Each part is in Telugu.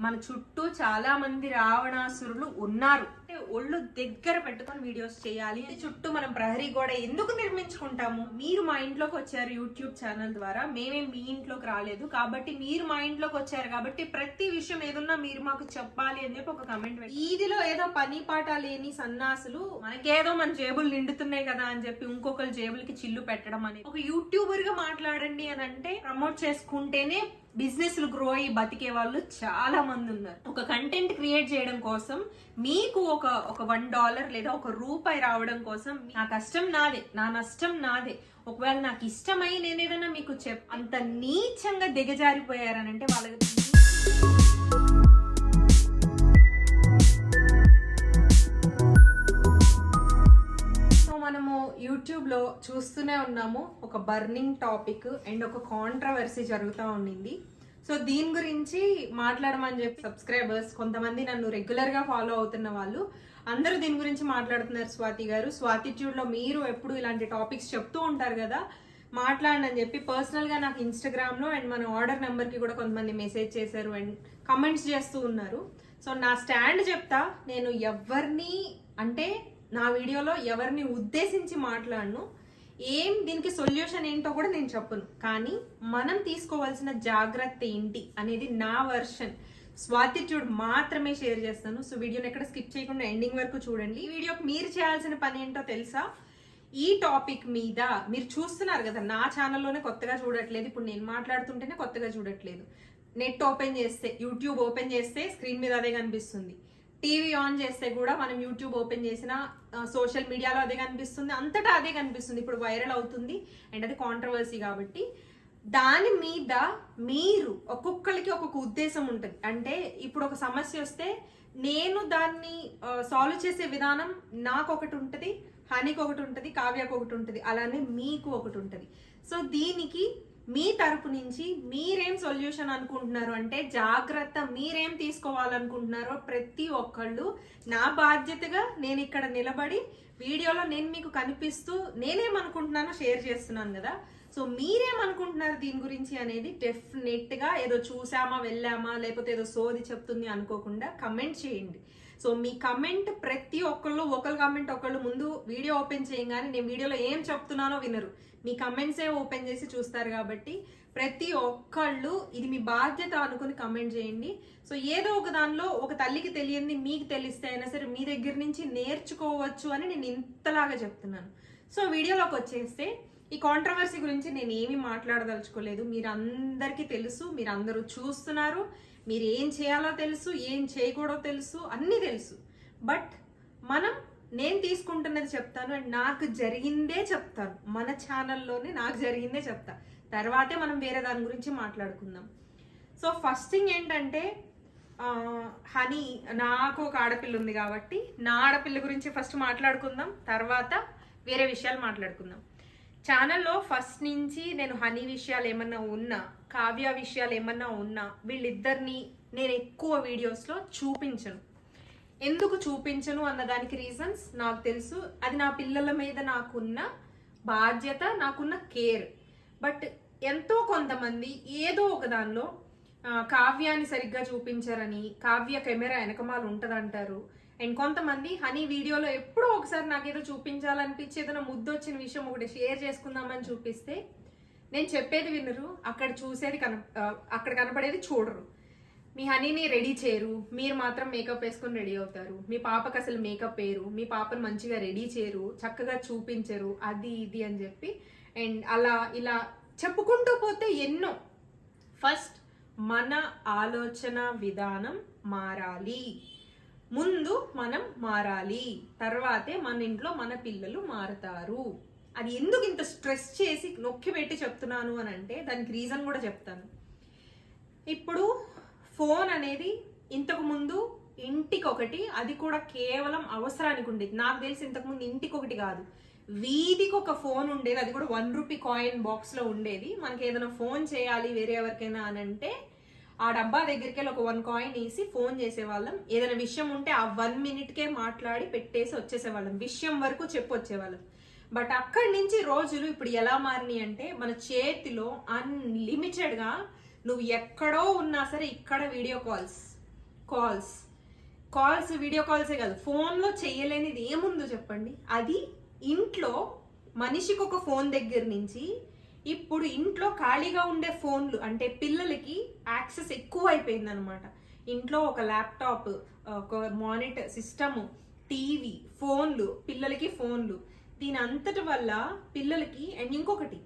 మన చుట్టూ చాలా మంది రావణాసురులు ఉన్నారు. అంటే ఒళ్ళు దగ్గర పెట్టుకొని వీడియోస్ చేయాలి చుట్టూ మనం ప్రహరీ గోడ ఎందుకు నిర్మించుకుంటాము? మీరు మా ఇంట్లోకి వచ్చారు యూట్యూబ్ ఛానల్ ద్వారా. మేమే మీ ఇంట్లోకి రాలేదు. కాబట్టి మీరు మా ఇంట్లోకి వచ్చారు కాబట్టి ప్రతి విషయం ఏదున్నా మీరు మాకు చెప్పాలి అని చెప్పి ఒక కమెంట్ ఈదిలో ఏదో పని పాట లేని సన్నాసులు మనకేదో మన జేబులు నిండుతున్నాయి కదా అని చెప్పి ఇంకొకరి జేబులకి చిల్లు పెట్టడం అనేది ఒక యూట్యూబర్గా మాట్లాడండి అని అంటే ప్రమోట్ చేసుకుంటేనే బిజినెస్ గ్రో అయ్యి బతికే వాళ్ళు చాలా మంది ఉన్నారు. ఒక కంటెంట్ క్రియేట్ చేయడం కోసం మీకు ఒక ఒక వన్ డాలర్ లేదా ఒక రూపాయి రావడం కోసం నా కష్టం నాదే నా నష్టం నాదే. ఒకవేళ నాకు ఇష్టమై నేను ఏదైనా మీకు చెప్ అంత నీచంగా దిగజారిపోయారనంటే వాళ్ళకి సో మనము యూట్యూబ్లో చూస్తూనే ఉన్నాము. ఒక బర్నింగ్ టాపిక్ అండ్ ఒక కాంట్రవర్సీ జరుగుతూ ఉండింది. సో దీని గురించి మాట్లాడమని చెప్పి సబ్స్క్రైబర్స్ కొంతమంది నన్ను రెగ్యులర్గా ఫాలో అవుతున్న వాళ్ళు అందరూ దీని గురించి మాట్లాడుతున్నారు స్వాతి గారు. స్వాతిట్యూడ్లో మీరు ఎప్పుడు ఇలాంటి టాపిక్స్ చెప్తూ ఉంటారు కదా మాట్లాడనని చెప్పి పర్సనల్గా నాకు ఇన్స్టాగ్రామ్లో అండ్ మన ఆర్డర్ నెంబర్కి కూడా కొంతమంది మెసేజ్ చేశారు అండ్ కమెంట్స్ చేస్తూ ఉన్నారు. సో నా స్టాండ్ చెప్తా నేను ఎవరిని అంటే నా వీడియోలో ఎవరిని ఉద్దేశించి మాట్లాడను ఏం దీనికి సొల్యూషన్ ఏంటో కూడా నేను చెప్పను. కానీ మనం తీసుకోవాల్సిన జాగ్రత్త ఏంటి అనేది నా వర్షన్. స్వాతిట్యూడ్ మాత్రమే షేర్ చేస్తాను. సో వీడియోని ఎక్కడ స్కిప్ చేయకుండా ఎండింగ్ వరకు చూడండి. ఈ వీడియోకి మీరు చేయాల్సిన పని ఏంటో తెలుసా? ఈ టాపిక్ మీద మీరు చూస్తున్నారు కదా నా ఛానల్లోనే కొత్తగా చూడట్లేదు. ఇప్పుడు నేను మాట్లాడుతుంటేనే కొత్తగా చూడట్లేదు. నెట్ ఓపెన్ చేస్తే యూట్యూబ్ ఓపెన్ చేస్తే స్క్రీన్ మీద అదే కనిపిస్తుంది. టీవీ ఆన్ చేస్తే కూడా మనం యూట్యూబ్ ఓపెన్ చేసిన సోషల్ మీడియాలో అదే కనిపిస్తుంది. అంతటా అదే కనిపిస్తుంది. ఇప్పుడు వైరల్ అవుతుంది. అండ్ అది కాంట్రవర్సీ కాబట్టి దాని మీద మీరు ఒక్కొక్కరికి ఒక్కొక్క ఉద్దేశం ఉంటుంది. అంటే ఇప్పుడు ఒక సమస్య వస్తే నేను దాన్ని సాల్వ్ చేసే విధానం నాకు ఒకటి ఉంటుంది హనీకి ఒకటి ఉంటుంది కావ్యకు ఒకటి ఉంటుంది అలానే మీకు ఒకటి ఉంటుంది. సో దీనికి మీ తరపు నుంచి మీరేం సొల్యూషన్ అనుకుంటున్నారు? అంటే జాగ్రత్త మీరేం తీసుకోవాలనుకుంటున్నారో ప్రతి ఒక్కళ్ళు నా బాధ్యతగా నేను ఇక్కడ నిలబడి వీడియోలో నేను మీకు కనిపిస్తూ నేనేమనుకుంటున్నానో షేర్ చేస్తున్నాను కదా. సో మీరేమనుకుంటున్నారు దీని గురించి అనేది డెఫినెట్గా ఏదో చూసామా వెళ్ళామా లేకపోతే ఏదో సోది చెప్తుంది అనుకోకుండా కమెంట్ చేయండి. సో మీ కమెంట్ ప్రతి ఒక్కళ్ళు ఒకళ్ళు కమెంట్ ఒకళ్ళు ముందు వీడియో ఓపెన్ చేయగానే నేను వీడియోలో ఏం చెప్తున్నానో వినరు. మీ కమెంట్సే ఓపెన్ చేసి చూస్తారు కాబట్టి ప్రతి ఒక్కళ్ళు ఇది మీ బాధ్యత అనుకుని కమెంట్ చేయండి. సో ఏదో ఒక దానిలో ఒక తల్లికి తెలియంది మీకు తెలిస్తే అయినా సరే మీ దగ్గర నుంచి నేర్చుకోవచ్చు అని నేను ఇంతలాగా చెప్తున్నాను. సో వీడియోలోకి వచ్చేస్తే ఈ కాంట్రవర్సీ గురించి నేను ఏమీ మాట్లాడదలుచుకోలేదు. మీరందరికీ తెలుసు మీరు అందరూ చూస్తున్నారు. మీరు ఏం చేయాలో తెలుసు ఏం చేయకూడదో తెలుసు అన్నీ తెలుసు. బట్ మనం నేను తీసుకుంటున్నది చెప్తాను అండ్ నాకు జరిగిందే చెప్తాను. మన ఛానల్లోనే నాకు జరిగిందే చెప్తా. తర్వాతే మనం వేరే దాని గురించి మాట్లాడుకుందాం. సో ఫస్ట్ థింగ్ ఏంటంటే హనీ నాకు ఒక ఆడపిల్ల ఉంది కాబట్టి నా ఆడపిల్ల గురించి ఫస్ట్ మాట్లాడుకుందాం. తర్వాత వేరే విషయాలు మాట్లాడుకుందాం. ఛానల్లో ఫస్ట్ నుంచి నేను హనీ విషయాలు ఏమన్నా ఉన్నా కావ్య విషయాలు ఏమన్నా ఉన్నా వీళ్ళిద్దరిని నేను ఎక్కువ వీడియోస్లో చూపించను. ఎందుకు చూపించను అన్న దానికి రీజన్స్ నాకు తెలుసు. అది నా పిల్లల మీద నాకున్న బాధ్యత నాకున్న కేర్ బట్ ఎంతో కొంతమంది ఏదో ఒక దానిలో కావ్యాన్ని సరిగ్గా చూపించారని కావ్య కెమెరా వెనకమాలు ఉంటుందంటారు. అండ్ కొంతమంది హనీ వీడియోలో ఎప్పుడో ఒకసారి నాకేదో చూపించాలనిపించి ఏదైనా ముద్దొచ్చిన విషయం ఒకటి షేర్ చేసుకుందామని చూపిస్తే నేను చెప్పేది వినరు అక్కడ చూసేది కన అక్కడ కనపడేది చూడరు. మీ హనీని రెడీ చేయరు మీరు మాత్రం మేకప్ వేసుకొని రెడీ అవుతారు. మీ పాపకు అసలు మేకప్ వేయరు మీ పాపను మంచిగా రెడీ చేయరు చక్కగా చూపించరు అది ఇది అని చెప్పి అండ్ అలా ఇలా చెప్పుకుంటూ పోతే ఎన్నో. ఫస్ట్ మన ఆలోచన విధానం మారాలి. ముందు మనం మారాలి. తర్వాతే మన ఇంట్లో మన పిల్లలు మారుతారు. అది ఎందుకు ఇంత స్ట్రెస్ చేసి నొక్కి పెట్టి చెప్తున్నాను అని అంటే దానికి రీజన్ కూడా చెప్తాను. ఇప్పుడు ఫోన్ అనేది ఇంతకుముందు ఇంటికొకటి ఇంటికి ఒకటి అది కూడా కేవలం అవసరానికి ఉండేది. నాకు తెలిసి ఇంతకుముందు ఇంటికి ఒకటి కాదు. వీధికి ఒక ఫోన్ ఉండేది. అది కూడా వన్ రూపీ కాయిన్ బాక్స్లో ఉండేది. మనకి ఏదైనా ఫోన్ చేయాలి వేరే ఎవరికైనా అని అంటే ఆ డబ్బా దగ్గరికి వెళ్ళి ఒక వన్ కాయిన్ వేసి ఫోన్ చేసేవాళ్ళం. ఏదైనా విషయం ఉంటే ఆ వన్ మినిట్కే మాట్లాడి పెట్టేసి వచ్చేసేవాళ్ళం. విషయం వరకు చెప్పి వచ్చేవాళ్ళం బట్ అక్కడి నుంచి రోజులు ఇప్పుడు ఎలా మారినాయి అంటే మన చేతిలో అన్లిమిటెడ్గా నువ్వు ఎక్కడో ఉన్నా సరే ఇక్కడ video calls calls calls video కాల్సే కాదు. ఫోన్లో చేయలేనిది ఏముందో చెప్పండి? అది ఇంట్లో మనిషికి ఒక ఫోన్ దగ్గర నుంచి ఇప్పుడు ఇంట్లో ఖాళీగా ఉండే ఫోన్లు అంటే పిల్లలకి యాక్సెస్ ఎక్కువ అయిపోయింది అనమాట ఇంట్లో ఒక ల్యాప్టాప్ ఒక మానిటర్ సిస్టము టీవీ ఫోన్లు పిల్లలకి ఫోన్లు దీని అంతటి వల్ల పిల్లలకి అండ్ ఇంకొకటి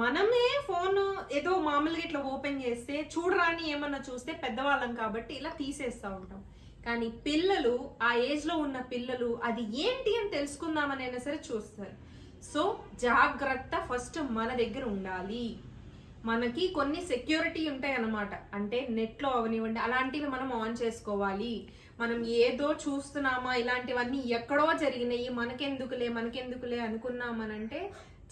మనమే ఫోన్ ఏదో మామూలుగా ఇట్లా ఓపెన్ చేస్తే చూడరాని ఏమన్నా చూస్తే పెద్దవాళ్ళం కాబట్టి ఇలా తీసేస్తూ ఉంటాం. కానీ పిల్లలు ఆ ఏజ్లో ఉన్న పిల్లలు అది ఏంటి అని తెలుసుకుందామనైనా సరే చూస్తారు. సో జాగ్రత్త ఫస్ట్ మన దగ్గర ఉండాలి. మనకి కొన్ని సెక్యూరిటీ ఉంటాయి అన్నమాట అంటే నెట్లో అవనివ్వండి అలాంటివి మనం ఆన్ చేసుకోవాలి. మనం ఏదో చూస్తున్నామా ఇలాంటివన్నీ ఎక్కడో జరిగినాయి మనకెందుకులే మనకెందుకులే అనుకున్నామనంటే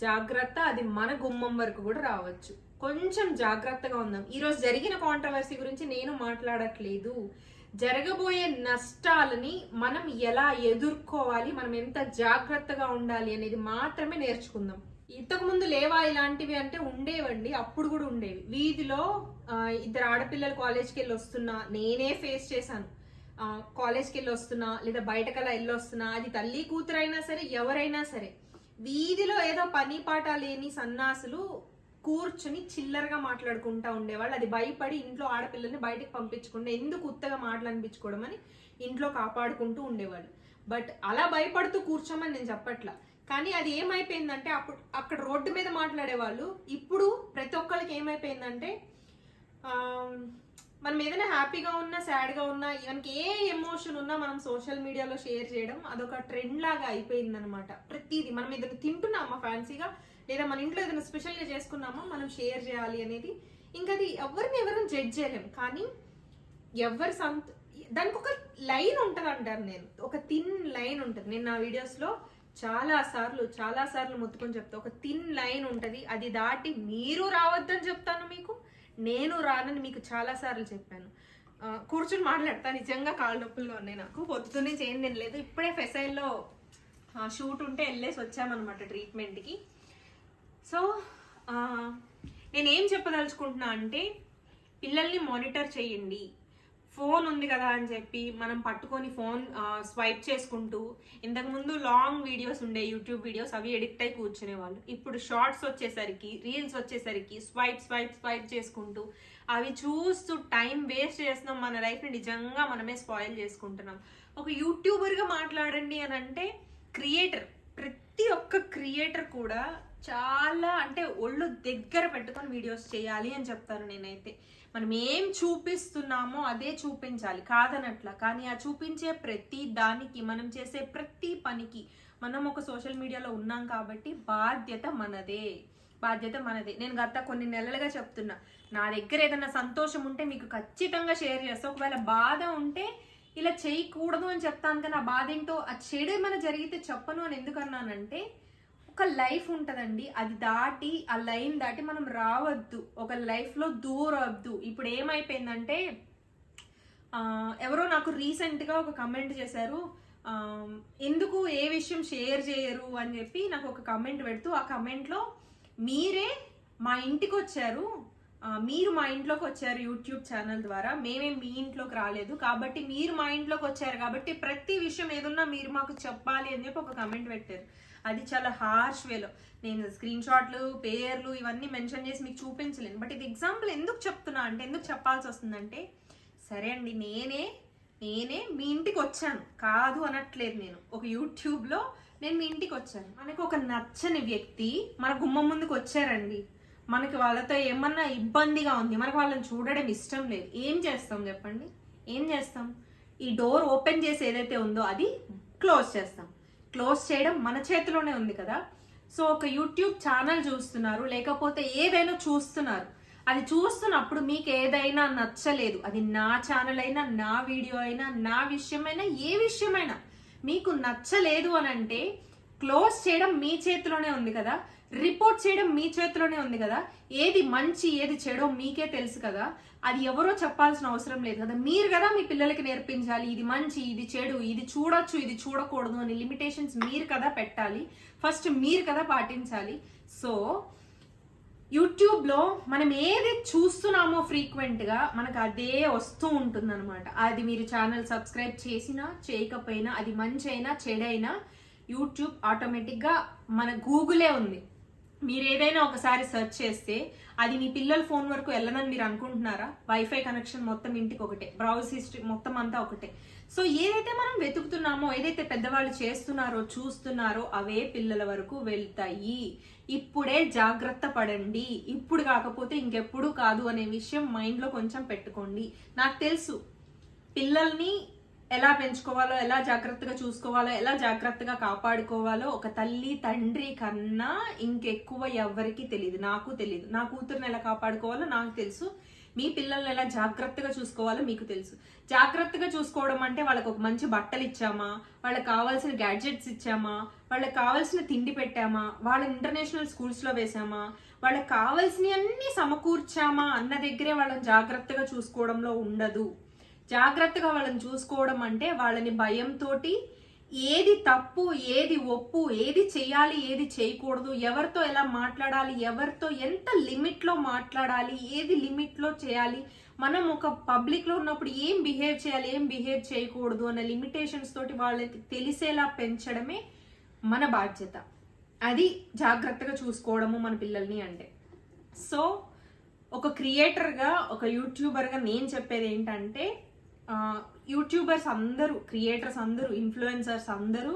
జాగ్రత్త అది మన గుమ్మం వరకు కూడా రావచ్చు. కొంచెం జాగ్రత్తగా ఉందాం. ఈరోజు జరిగిన కాంట్రవర్సీ గురించి నేను మాట్లాడట్లేదు. జరగబోయే నష్టాలని మనం ఎలా ఎదుర్కోవాలి మనం ఎంత జాగ్రత్తగా ఉండాలి అనేది మాత్రమే నేర్చుకుందాం. ఇంతకు ముందు లేవా ఇలాంటివి అంటే ఉండేవండి అప్పుడు కూడా ఉండేవి. వీధిలో ఇద్దరు ఆడపిల్లలు కాలేజ్కి వెళ్ళి వస్తున్నా నేనే ఫేస్ చేశాను. కాలేజ్కి వెళ్ళి వస్తున్నా లేదా బయటకలా వెళ్ళి వస్తున్నా అది తల్లి కూతురైనా సరే ఎవరైనా సరే వీధిలో ఏదో పని పాట లేని సన్నాసులు కూర్చుని చిల్లరగా మాట్లాడుకుంటా ఉండేవాళ్ళు. అది భయపడి ఇంట్లో ఆడపిల్లల్ని బయటకు పంపించకుండా ఎందుకు ఉత్తగా మాటలు అనిపించుకోవడం అని ఇంట్లో కాపాడుకుంటూ ఉండేవాళ్ళు. బట్ అలా భయపడుతూ కూర్చోమని నేను చెప్పట్లా. కానీ అది ఏమైపోయిందంటే అప్పుడు అక్కడ రోడ్డు మీద మాట్లాడేవాళ్ళు. ఇప్పుడు ప్రతి ఒక్కరికి ఏమైపోయిందంటే మనం ఏదైనా హ్యాపీగా ఉన్నా సాడ్గా ఉన్నా మనకి ఏ ఎమోషన్ ఉన్నా మనం సోషల్ మీడియాలో షేర్ చేయడం అదొక ట్రెండ్ లాగా అయిపోయింది అనమాట ప్రతిదీ మనం ఏదైనా తింటున్నామా ఫ్యాన్సీగా? లేదా మన ఇంట్లో ఏదైనా స్పెషల్గా చేసుకున్నామా? మనం షేర్ చేయాలి అనేది. ఇంకా అది ఎవరిని ఎవరిని జడ్జ్ చేయలేం. కానీ ఎవరి సంత దానికి ఒక లైన్ ఉంటుంది అంటారు నేను. ఒక థిన్ లైన్ ఉంటుంది. నేను నా వీడియోస్లో చాలా సార్లు చాలా సార్లు మొత్తుకొని చెప్తా. ఒక థిన్ లైన్ ఉంటుంది. అది దాటి మీరు రావద్దని చెప్తాను మీకు. నేను రానని మీకు చాలా సార్లు చెప్పాను. కూర్చుని మాట్లాడతా. నిజంగా కాళ్ళ నొప్పులుగా ఉన్నాయి నాకు. పొద్దున్న నుంచి ఏం తినలేదు ఇప్పుడే ఫెసైల్లో షూట్ ఉంటే వెళ్ళేసి వచ్చామన్నమాట ట్రీట్మెంట్కి సో నేనేం చెప్పదలుచుకుంటున్నా అంటే పిల్లల్ని మానిటర్ చేయండి. ఫోన్ ఉంది కదా అని చెప్పి మనం పట్టుకొని ఫోన్ స్వైప్ చేసుకుంటూ ఇంతకుముందు లాంగ్ వీడియోస్ ఉండే యూట్యూబ్ వీడియోస్ అవి ఎడిక్ట్ అయి కూర్చునే వాళ్ళు ఇప్పుడు షార్ట్స్ వచ్చేసరికి రీల్స్ వచ్చేసరికి స్వైప్ స్వైప్ స్వైప్ చేసుకుంటూ అవి చూస్తూ టైం వేస్ట్ చేస్తున్నాం. మన లైఫ్ని నిజంగా మనమే స్పాయిల్ చేసుకుంటున్నాం. ఒక యూట్యూబర్గా మాట్లాడండి అని అంటే క్రియేటర్ ప్రతి ఒక్క క్రియేటర్ కూడా చాలా అంటే ఒళ్ళు దగ్గర పెట్టుకొని వీడియోస్ చేయాలి అని చెప్తాను నేనైతే. మనం ఏం చూపిస్తున్నామో అదే చూపించాలి. కాదనట్లా. కానీ ఆ చూపించే ప్రతి దానికి మనం చేసే ప్రతి పనికి మనం ఒక సోషల్ మీడియాలో ఉన్నాం కాబట్టి బాధ్యత మనదే. బాధ్యత మనదే. నేను గత కొన్ని నెలలుగా చెప్తున్నా. నా దగ్గర ఏదైనా సంతోషం ఉంటే మీకు ఖచ్చితంగా షేర్ చేస్తా. ఒకవేళ బాధ ఉంటే ఇలా చేయకూడదు అని చెప్తాను కానీ ఆ బాధ ఏంటో ఆ చెడు ఏమైనా జరిగితే చెప్పను అని ఎందుకన్నానంటే ఒక లైఫ్ ఉంటుందండి. అది దాటి ఆ లైన్ దాటి మనం రావద్దు. ఒక లైఫ్లో దూరవద్దు ఇప్పుడు ఏమైపోయిందంటే ఎవరో నాకు రీసెంట్గా ఒక కమెంట్ చేశారు. ఎందుకు ఏ విషయం షేర్ చేయరు అని చెప్పి నాకు ఒక కమెంట్ పెడుతూ ఆ కమెంట్లో మీరే మా ఇంటికి వచ్చారు మీరు మా ఇంట్లోకి వచ్చారు యూట్యూబ్ ఛానల్ ద్వారా. మేమే మీ ఇంట్లోకి రాలేదు. కాబట్టి మీరు మా ఇంట్లోకి వచ్చారు కాబట్టి ప్రతి విషయం ఏదున్నా మీరు మాకు చెప్పాలి అని చెప్పి ఒక కమెంట్ పెట్టారు. అది చాలా హార్ష్ వేలో నేను స్క్రీన్ షాట్లు పేర్లు ఇవన్నీ మెన్షన్ చేసి మీకు చూపించలేను. బట్ ఇది ఎగ్జాంపుల్ ఎందుకు చెప్తున్నా అంటే ఎందుకు చెప్పాల్సి వస్తుందంటే సరే అండి నేనే నేనే మీ ఇంటికి వచ్చాను. కాదు అనట్లేదు నేను. ఒక యూట్యూబ్లో నేను మీ ఇంటికి వచ్చాను. మనకు ఒక నచ్చని వ్యక్తి మన గుమ్మం ముందుకు వచ్చారండి. మనకి వాళ్ళతో ఏమన్నా ఇబ్బందిగా ఉంది. మనకు వాళ్ళని చూడడం ఇష్టం లేదు. ఏం చేస్తాం చెప్పండి? ఏం చేస్తాం? ఈ డోర్ ఓపెన్ చేసి ఏదైతే ఉందో అది క్లోజ్ చేస్తాం. క్లోజ్ చేయడం మన చేతిలోనే ఉంది కదా. సో ఒక యూట్యూబ్ ఛానల్ చూస్తున్నారు లేకపోతే ఏదైనా చూస్తున్నారు. అది చూస్తున్నప్పుడు మీకు ఏదైనా నచ్చలేదు అది నా ఛానల్ అయినా నా వీడియో అయినా నా విషయమైనా ఏ విషయమైనా మీకు నచ్చలేదు అని అంటే క్లోజ్ చేయడం మీ చేతిలోనే ఉంది కదా? రిపోర్ట్ చేయడం మీ చేతిలోనే ఉంది కదా? ఏది మంచి ఏది చెడో మీకే తెలుసు కదా? అది ఎవరో చెప్పాల్సిన అవసరం లేదు కదా? మీరు కదా మీ పిల్లలకి నేర్పించాలి. ఇది మంచి ఇది చెడు ఇది చూడొచ్చు ఇది చూడకూడదు అని లిమిటేషన్స్ మీరు కదా పెట్టాలి. ఫస్ట్ మీరు కదా పాటించాలి. సో యూట్యూబ్లో మనం ఏది చూస్తున్నామో ఫ్రీక్వెంట్గా మనకు అదే వస్తూ ఉంటుంది అనమాట అది మీరు ఛానల్ సబ్స్క్రైబ్ చేసినా చేయకపోయినా అది మంచి అయినా చెడైనా యూట్యూబ్ ఆటోమేటిక్గా మన గూగులే ఉంది. మీరు ఏదైనా ఒకసారి సెర్చ్ చేస్తే అది మీ పిల్లల ఫోన్ వరకు వెళ్ళనని మీరు అనుకుంటున్నారా? వైఫై కనెక్షన్ మొత్తం ఇంటికి ఒకటే. బ్రౌజ్ హిస్టరీ మొత్తం అంతా ఒకటే. సో ఏదైతే మనం వెతుకుతున్నామో ఏదైతే పెద్దవాళ్ళు చేస్తున్నారో చూస్తున్నారో అవే పిల్లల వరకు వెళ్తాయి. ఇప్పుడే జాగ్రత్త పడండి. ఇప్పుడు కాకపోతే ఇంకెప్పుడు కాదు అనే విషయం మైండ్లో కొంచెం పెట్టుకోండి. నాకు తెలుసు. పిల్లల్ని ఎలా పెంచుకోవాలో ఎలా జాగ్రత్తగా చూసుకోవాలో ఎలా జాగ్రత్తగా కాపాడుకోవాలో ఒక తల్లి తండ్రి కన్నా ఇంకెక్కువ ఎవ్వరికీ తెలియదు నాకు తెలియదు నా కూతురుని ఎలా కాపాడుకోవాలో నాకు తెలుసు. మీ పిల్లల్ని ఎలా జాగ్రత్తగా చూసుకోవాలో మీకు తెలుసు. జాగ్రత్తగా చూసుకోవడం అంటే వాళ్ళకి ఒక మంచి బట్టలు ఇచ్చామా? వాళ్ళకి కావాల్సిన గ్యాడ్జెట్స్ ఇచ్చామా? వాళ్ళకి కావాల్సిన తిండి పెట్టామా? వాళ్ళని ఇంటర్నేషనల్ స్కూల్స్లో వేసామా? వాళ్ళకి కావాల్సినవన్నీ సమకూర్చామా? అన్న దగ్గరే వాళ్ళని జాగ్రత్తగా చూసుకోవడంలో ఉండదు. జాగ్రత్తగా వాళ్ళని చూసుకోవడం అంటే వాళ్ళని భయంతో ఏది తప్పు ఏది ఒప్పు ఏది చేయాలి ఏది చేయకూడదు ఎవరితో ఎలా మాట్లాడాలి ఎవరితో ఎంత లిమిట్లో మాట్లాడాలి ఏది లిమిట్లో చేయాలి మనం ఒక పబ్లిక్లో ఉన్నప్పుడు ఏం బిహేవ్ చేయాలి ఏం బిహేవ్ చేయకూడదు అన్న లిమిటేషన్స్ తోటి వాళ్ళకి తెలిసేలా పెంచడమే మన బాధ్యత. అది జాగ్రత్తగా చూసుకోవడము మన పిల్లల్ని అంటే. సో ఒక క్రియేటర్గా ఒక యూట్యూబర్గా నేను చెప్పేది ఏంటంటే యూట్యూబర్స్ అందరూ క్రియేటర్స్ అందరూ ఇన్ఫ్లుయెన్సర్స్ అందరూ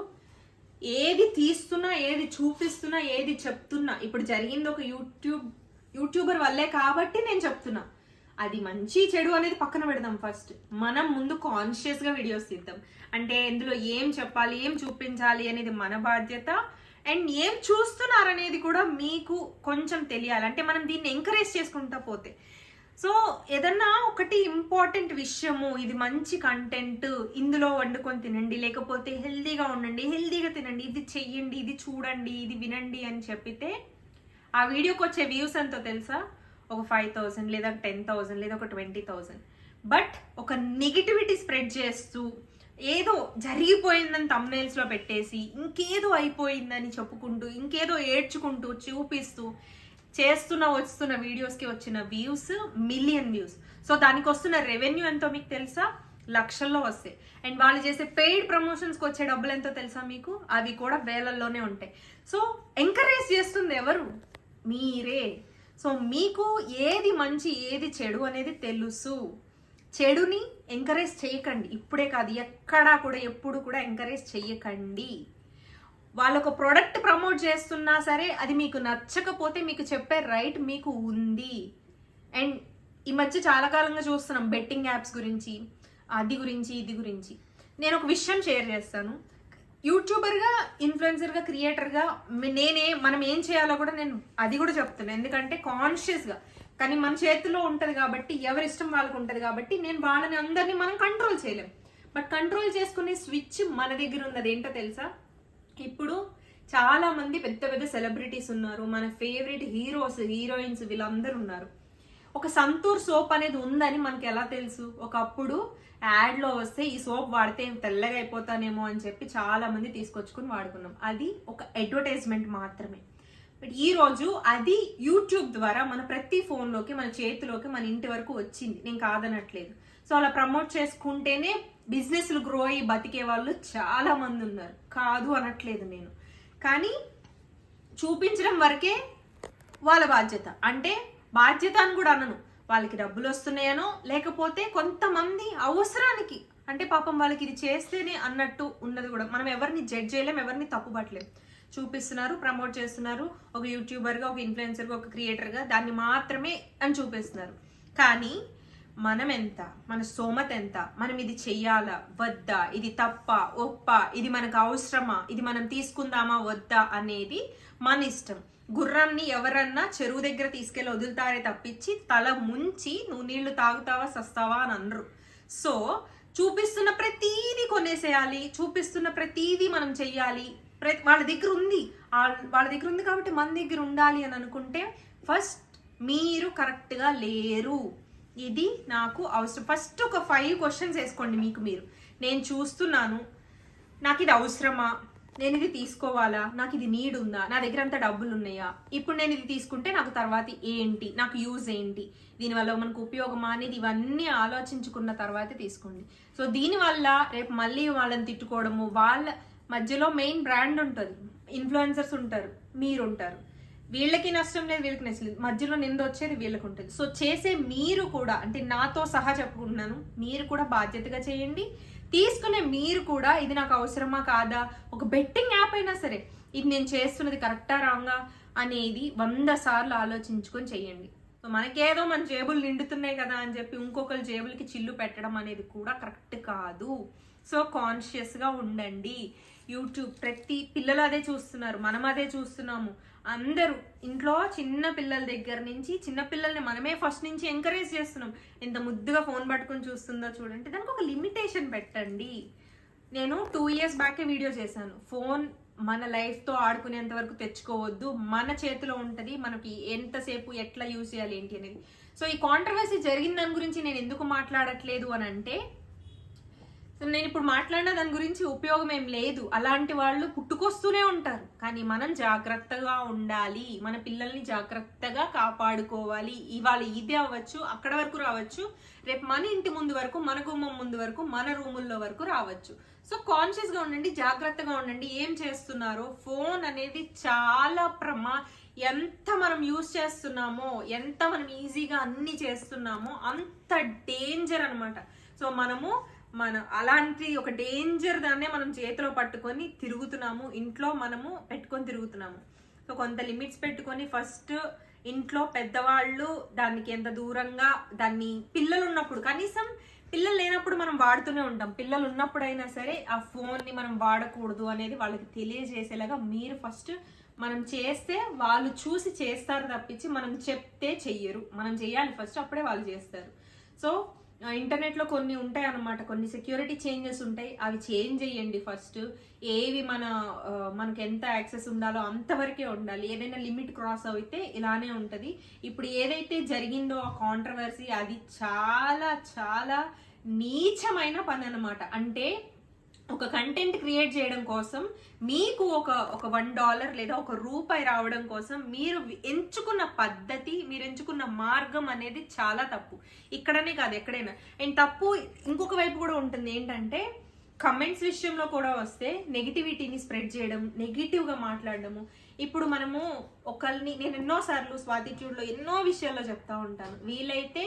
ఏది తీస్తున్నా ఏది చూపిస్తున్నా ఏది చెప్తున్నా ఇప్పుడు జరిగింది ఒక యూట్యూబ్ యూట్యూబర్ వల్లే కాబట్టి నేను చెప్తున్నా. అది మంచి చెడు అనేది పక్కన పెడదాం ఫస్ట్ మనం ముందు కాన్షియస్గా వీడియోస్ తీద్దాం. అంటే ఇందులో ఏం చెప్పాలి ఏం చూపించాలి అనేది మన బాధ్యత. అండ్ ఏం చూస్తున్నారనేది కూడా మీకు కొంచెం తెలియాలి. అంటే మనం దీన్ని ఎంకరేజ్ చేసుకుంటా పోతే. సో ఏదన్నా ఒకటి ఇంపార్టెంట్ విషయము ఇది మంచి కంటెంట్ ఇందులో వండుకొని తినండి లేకపోతే హెల్దీగా ఉండండి హెల్దీగా తినండి ఇది చెయ్యండి ఇది చూడండి ఇది వినండి అని చెప్పితే ఆ వీడియోకి వచ్చే వ్యూస్ ఎంతో తెలుసా? ఒక ఫైవ్ థౌసండ్ లేదా ఒక టెన్ థౌసండ్ లేదా ఒక ట్వంటీ థౌసండ్. బట్ ఒక నెగిటివిటీ స్ప్రెడ్ చేస్తూ ఏదో జరిగిపోయిందని తమ్నైల్స్లో పెట్టేసి ఇంకేదో అయిపోయిందని చెప్పుకుంటూ ఇంకేదో ఏడ్చుకుంటూ చూపిస్తూ చేస్తున్న వస్తున్న వీడియోస్కి వచ్చిన వ్యూస్ మిలియన్ వ్యూస్ సో దానికి వస్తున్న రెవెన్యూ ఎంతో మీకు తెలుసా? లక్షల్లో వస్తాయి అండ్ వాళ్ళు చేసే పెయిడ్ ప్రమోషన్స్కి వచ్చే డబ్బులు ఎంతో తెలుసా మీకు? అవి కూడా వేలల్లోనే ఉంటాయి. సో ఎంకరేజ్ చేస్తుంది ఎవరు? మీరే. సో మీకు ఏది మంచి ఏది చెడు అనేది తెలుసు. చెడుని ఎంకరేజ్ చేయకండి. ఇప్పుడే కాదు ఎక్కడా కూడా ఎప్పుడు కూడా ఎంకరేజ్ చేయకండి. వాళ్ళు ఒక ప్రోడక్ట్ ప్రమోట్ చేస్తున్నా సరే అది మీకు నచ్చకపోతే మీకు చెప్పే రైట్ మీకు ఉంది. అండ్ ఈ మధ్య చాలా కాలంగా చూస్తున్నాం బెట్టింగ్ యాప్స్ గురించి అది గురించి ఇది గురించి. నేను ఒక విషయం షేర్ చేస్తాను. యూట్యూబర్గా ఇన్ఫ్లుయెన్సర్గా క్రియేటర్గా నేనే మనం ఏం చేయాలో కూడా నేను అది కూడా చెప్తున్నాను ఎందుకంటే కాన్షియస్గా కానీ మన చేతిలో ఉంటుంది కాబట్టి ఎవరి ఇష్టం వాళ్ళకు ఉంటుంది కాబట్టి నేను వాళ్ళని అందరినీ మనం కంట్రోల్ చేయలేం. బట్ కంట్రోల్ చేసుకునే స్విచ్ మన దగ్గర ఉన్నది. ఏంటో తెలుసా? ఇప్పుడు చాలా మంది పెద్ద పెద్ద సెలబ్రిటీస్ ఉన్నారు. మన ఫేవరెట్ హీరోస్ హీరోయిన్స్ వీళ్ళందరూ ఉన్నారు. ఒక సంతూర్ సోప్ అనేది ఉందని మనకి ఎలా తెలుసు? ఒకప్పుడు యాడ్లో వస్తే ఈ సోప్ వాడితే తెల్లగా అయిపోతానేమో అని చెప్పి చాలా మంది తీసుకొచ్చుకుని వాడుకున్నాం. అది ఒక అడ్వర్టైజ్మెంట్ మాత్రమే. బట్ ఈరోజు అది యూట్యూబ్ ద్వారా మన ప్రతి ఫోన్లోకి మన చేతిలోకి మన ఇంటి వరకు వచ్చింది. నేను కాదనట్లేదు. సో అలా ప్రమోట్ చేసుకుంటేనే బిజినెస్లు గ్రో అయ్యి బతికే వాళ్ళు చాలామంది ఉన్నారు. కాదు అనట్లేదు నేను. కానీ చూపించడం వరకే వాళ్ళ బాధ్యత. అంటే బాధ్యత అని కూడా అనను. వాళ్ళకి డబ్బులు వస్తున్నాయనో లేకపోతే కొంతమంది అవసరానికి అంటే పాపం వాళ్ళకి ఇది చేస్తేనే అన్నట్టు ఉన్నది కూడా. మనం ఎవరిని జడ్జ్ చేయలేం ఎవరిని తప్పుపట్టలేం. చూపిస్తున్నారు ప్రమోట్ చేస్తున్నారు. ఒక యూట్యూబర్గా ఒక ఇన్ఫ్లుయెన్సర్గా ఒక క్రియేటర్గా దాన్ని మాత్రమే అని చూపిస్తున్నారు. కానీ మనం ఎంత మన సోమత ఎంత మనం ఇది చెయ్యాలా? వద్దా? ఇది తప్ప? ఒప్ప? ఇది మనకు అవసరమా? ఇది మనం తీసుకుందామా? వద్దా? అనేది మన ఇష్టం. గుర్రాన్ని ఎవరన్నా చెరువు దగ్గర తీసుకెళ్ళి వదులుతారే తప్పించి తల ముంచి నువ్వు నీళ్ళు తాగుతావా సస్తావా అని అనరు. సో చూపిస్తున్న ప్రతీది కొనేసేయాలి. చూపిస్తున్న ప్రతీది మనం చెయ్యాలి. ప్రతి వాళ్ళ దగ్గర ఉంది. వాళ్ళ దగ్గర ఉంది కాబట్టి మన దగ్గర ఉండాలి అని అనుకుంటే ఫస్ట్ మీరు కరెక్ట్గా లేరు. ఇది నాకు అవసరం. ఫస్ట్ ఒక ఫైవ్ క్వశ్చన్స్ వేసుకోండి మీకు మీరు. నేను చూస్తున్నాను. నాకు ఇది అవసరమా? నేను ఇది తీసుకోవాలా? నాకు ఇది నీడ్ ఉందా? నా దగ్గర అంత డబ్బులు ఉన్నాయా? ఇప్పుడు నేను ఇది తీసుకుంటే నాకు తర్వాత ఏంటి? నాకు యూజ్ ఏంటి? దీనివల్ల మనకు ఉపయోగమా? అనేది ఇవన్నీ ఆలోచించుకున్న తర్వాతే తీసుకోండి. సో దీనివల్ల రేపు మళ్ళీ వాళ్ళని తిట్టుకోవడము వాళ్ళ మధ్యలో మెయిన్ బ్రాండ్ ఉంటుంది. ఇన్ఫ్లుయెన్సర్స్ ఉంటారు. మీరు ఉంటారు వీళ్ళకి నష్టం లేదు వీళ్ళకి నష్టం లేదు. మధ్యలో నింద వచ్చేది వీళ్ళకి ఉంటుంది. సో చేసే మీరు కూడా అంటే నాతో సహా చెప్పుకుంటున్నాను మీరు కూడా బాధ్యతగా చేయండి. తీసుకునే మీరు కూడా ఇది నాకు అవసరమా కాదా? ఒక బెట్టింగ్ యాప్ అయినా సరే ఇది నేను చేస్తున్నది కరెక్టా రాంగా అనేది వంద సార్లు ఆలోచించుకొని చేయండి. సో మనకేదో మన జేబులు నిండుతున్నాయి కదా అని చెప్పి ఇంకొకరి జేబులకి చిల్లు పెట్టడం అనేది కూడా కరెక్ట్ కాదు. సో కాన్షియస్గా ఉండండి. యూట్యూబ్ ప్రతి పిల్లలు అదే చూస్తున్నారు మనం అదే చూస్తున్నాము. అందరూ ఇంట్లో చిన్న పిల్లల దగ్గర నుంచి చిన్న పిల్లల్ని మనమే ఫస్ట్ నుంచి ఎంకరేజ్ చేస్తున్నాం. ఎంత ముద్దుగా ఫోన్ పట్టుకొని చూస్తుందో చూడండి. దానికి ఒక లిమిటేషన్ పెట్టండి. నేను టూ ఇయర్స్ బ్యాకే వీడియో చేశాను. ఫోన్ మన లైఫ్తో ఆడుకునేంత వరకు తెచ్చుకోవద్దు. మన చేతిలో ఉంటుంది. మనకి ఎంతసేపు ఎట్లా యూజ్ చేయాలి ఏంటి అనేది. సో ఈ కాంట్రవర్సీ జరిగిన దాని గురించి నేను ఎందుకు మాట్లాడట్లేదు అని అంటే సో నేను ఇప్పుడు మాట్లాడిన దాని గురించి ఉపయోగం ఏం లేదు. అలాంటి వాళ్ళు పుట్టుకొస్తూనే ఉంటారు. కానీ మనం జాగ్రత్తగా ఉండాలి. మన పిల్లల్ని జాగ్రత్తగా కాపాడుకోవాలి. ఇవాళ ఇదే అవ్వచ్చు అక్కడ వరకు రావచ్చు. రేపు మన ఇంటి ముందు వరకు మన గుమ్మం ముందు వరకు మన రూముల్లో వరకు రావచ్చు. సో కాన్షియస్గా ఉండండి జాగ్రత్తగా ఉండండి. ఏం చేస్తున్నారో? ఫోన్ అనేది చాలా ప్రమా ఎంత మనం యూజ్ చేస్తున్నామో ఎంత మనం ఈజీగా అన్ని చేస్తున్నామో అంత డేంజర్ అనమాట సో మనము మన అలాంటి ఒక డేంజర్ దాన్నే మనం చేతిలో పట్టుకొని తిరుగుతున్నాము. ఇంట్లో మనము పెట్టుకొని తిరుగుతున్నాము. సో కొంత లిమిట్స్ పెట్టుకొని ఫస్ట్ ఇంట్లో పెద్దవాళ్ళు దానికి ఎంత దూరంగా దాన్ని పిల్లలు ఉన్నప్పుడు కనీసం పిల్లలు లేనప్పుడు మనం వాడుతూనే ఉంటాం. పిల్లలు ఉన్నప్పుడైనా సరే ఆ ఫోన్ని మనం వాడకూడదు అనేది వాళ్ళకి తెలియజేసేలాగా మీరు ఫస్ట్ మనం చేస్తే వాళ్ళు చూసి చేస్తారు తప్పించి మనం చెప్తే చెయ్యరు. మనం చేయాలి ఫస్ట్ అప్పుడే వాళ్ళు చేస్తారు. సో ఇంటర్నెట్లో కొన్ని ఉంటాయి అన్నమాట కొన్ని సెక్యూరిటీ చేంజెస్ ఉంటాయి. అవి చేంజ్ చేయండి ఫస్ట్ ఏవి మన మనకు ఎంత యాక్సెస్ ఉండాలో అంతవరకే ఉండాలి. ఏదైనా లిమిట్ క్రాస్ అయితే ఇలానే ఉంటుంది. ఇప్పుడు ఏదైతే జరిగిందో ఆ కాంట్రవర్సీ అది చాలా చాలా నీచమైన పని అనమాట అంటే ఒక కంటెంట్ క్రియేట్ చేయడం కోసం మీకు ఒక ఒక వన్ డాలర్ లేదా ఒక రూపాయి రావడం కోసం మీరు ఎంచుకున్న పద్ధతి మీరు ఎంచుకున్న మార్గం అనేది చాలా తప్పు. ఇక్కడనే కాదు ఎక్కడైనా. అండ్ తప్పు ఇంకొక వైపు కూడా ఉంటుంది. ఏంటంటే కమెంట్స్ విషయంలో కూడా వస్తే నెగిటివిటీని స్ప్రెడ్ చేయడం నెగిటివ్గా మాట్లాడడము. ఇప్పుడు మనము ఒకరిని నేను ఎన్నోసార్లు స్వాతిట్యూడ్లో ఎన్నో విషయాల్లో చెప్తా ఉంటాను. వీలైతే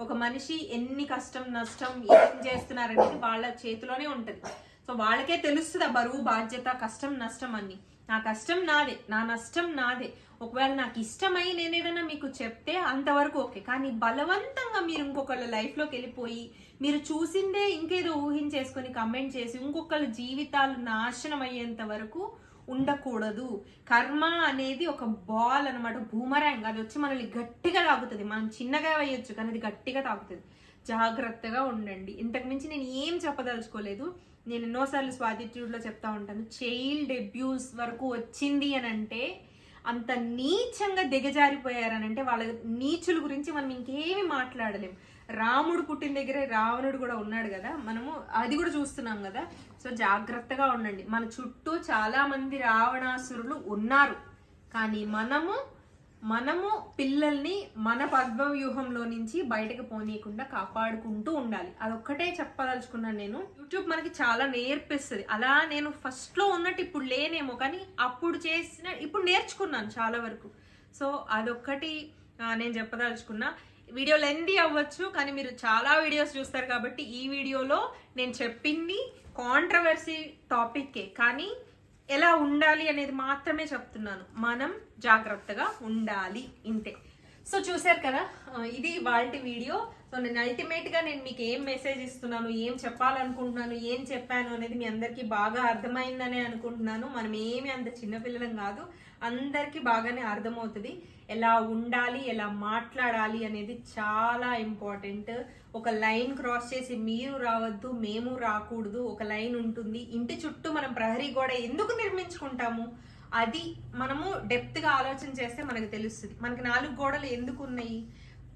ఒక మనిషి ఎన్ని కష్టం నష్టం ఏం చేస్తున్నారనేది వాళ్ళ చేతిలోనే ఉంటుంది. సో వాళ్ళకే తెలుస్తుంది ఆ బరువు బాధ్యత కష్టం నష్టం అన్ని. నా కష్టం నాదే నా నష్టం నాదే. ఒకవేళ నాకు ఇష్టమై నేను ఏదైనా మీకు చెప్తే అంతవరకు ఓకే. కానీ బలవంతంగా మీరు ఇంకొకళ్ళ లైఫ్లోకి వెళ్ళిపోయి మీరు చూసిందే ఇంకేదో ఊహించేసుకొని కమెంట్ చేసి ఇంకొకళ్ళ జీవితాలు నాశనం అయ్యేంత వరకు ఉండకూడదు. కర్మ అనేది ఒక బాల్ అన్నమాట భూమరాంగ్ అది వచ్చి మనల్ని గట్టిగా తాగుతుంది మనం చిన్నగా వేయొచ్చు కానీ అది గట్టిగా తాగుతుంది జాగ్రత్తగా ఉండండి. ఇంతకు మించి నేను ఏం చెప్పదలుచుకోలేదు. నేను ఎన్నోసార్లు స్వాతిట్యూడ్లో చెప్తా ఉంటాను చైల్డ్ అబ్యూస్ వరకు వచ్చింది అని అంటే అంత నీచంగా దిగజారిపోయారనంటే వాళ్ళ నీచుల గురించి మనం ఇంకేమి మాట్లాడలేం. రాముడు పుట్టిన దగ్గరే రావణుడు కూడా ఉన్నాడు కదా మనము అది కూడా చూస్తున్నాం కదా. సో జాగ్రత్తగా ఉండండి. మన చుట్టూ చాలామంది రావణాసురులు ఉన్నారు. కానీ మనము మనము పిల్లల్ని మన పద్మవ్యూహంలో నుంచి బయటకు పోనీయకుండా కాపాడుకుంటూ ఉండాలి. అదొక్కటే చెప్పదలుచుకున్నాను నేను. యూట్యూబ్ మనకి చాలా నేర్పిస్తుంది. అలా నేను ఫస్ట్లో ఉన్నట్టు ఇప్పుడు లేనేమో కానీ అప్పుడు చేసిన ఇప్పుడు నేర్చుకున్నాను చాలా వరకు. సో అదొక్కటి నేను చెప్పదలుచుకున్నా. వీడియో లెంది అవ్వచ్చు కానీ మీరు చాలా వీడియోస్ చూస్తారు కాబట్టి ఈ వీడియోలో నేను చెప్పింది కాంట్రవర్సీ టాపిక్కే కానీ ఎలా ఉండాలి అనేది మాత్రమే చెప్తున్నాను. మనం జాగ్రత్తగా ఉండాలి. ఇంతే. సో చూసారు కదా ఇది వాళ్ళ వీడియో. సో నేను అల్టిమేట్గా నేను మీకు ఏం మెసేజ్ ఇస్తున్నాను ఏం చెప్పాలనుకుంటున్నాను ఏం చెప్పాను అనేది మీ అందరికీ బాగా అర్థమైందనే అనుకుంటున్నాను. మనం ఏమి అంత చిన్నపిల్లలం కాదు. అందరికీ బాగానే అర్థమవుతుంది. ఎలా ఉండాలి ఎలా మాట్లాడాలి అనేది చాలా ఇంపార్టెంట్. ఒక లైన్ క్రాస్ చేసి మీరు రావద్దు మేము రాకూడదు ఒక లైన్ ఉంటుంది. ఇంటి చుట్టూ మనం ప్రహరీ గోడ ఎందుకు నిర్మించుకుంటాము? అది మనము డెప్త్గా ఆలోచన చేస్తే మనకు తెలుస్తుంది. మనకి నాలుగు గోడలు ఎందుకు ఉన్నాయి?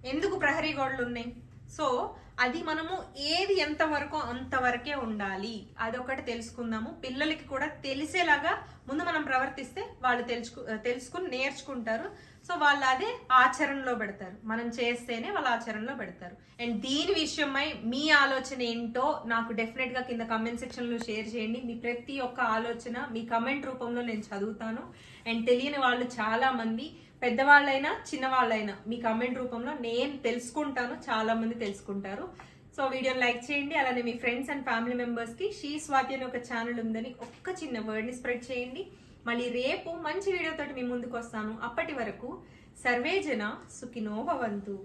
ఎందుకు ప్రహరీ గోడలు ఉన్నాయి? సో అది మనము ఏది ఎంతవరకు అంతవరకే ఉండాలి? అదొకటి తెలుసుకుందాము. పిల్లలకి కూడా తెలిసేలాగా ముందు మనం ప్రవర్తిస్తే వాళ్ళు తెలుసుకు తెలుసుకుని నేర్చుకుంటారు. సో వాళ్ళు అదే ఆచరణలో పెడతారు. మనం చేస్తేనే వాళ్ళు ఆచరణలో పెడతారు. అండ్ దీని విషయమై మీ ఆలోచన ఏంటో నాకు డెఫినెట్గా కింద కమెంట్ సెక్షన్లో షేర్ చేయండి. మీ ప్రతి ఒక్క ఆలోచన మీ కమెంట్ రూపంలో నేను చదువుతాను. అండ్ తెలియని వాళ్ళు చాలామంది పెద్దవాళ్ళైనా చిన్నవాళ్ళైనా మీ కమెంట్ రూపంలో నేను తెలుసుకుంటాను చాలా మంది తెలుసుకుంటారు. సో వీడియోని లైక్ చేయండి. అలానే మీ ఫ్రెండ్స్ అండ్ ఫ్యామిలీ మెంబర్స్కి షీ స్వాతి అనే ఒక ఛానల్ ఉందని ఒక్క చిన్న వర్డ్ని స్ప్రెడ్ చేయండి. మళ్ళీ రేపు మంచి వీడియోతోటి మీ ముందుకు వస్తాను. అప్పటి వరకు సర్వేజన సుఖినోభవంతు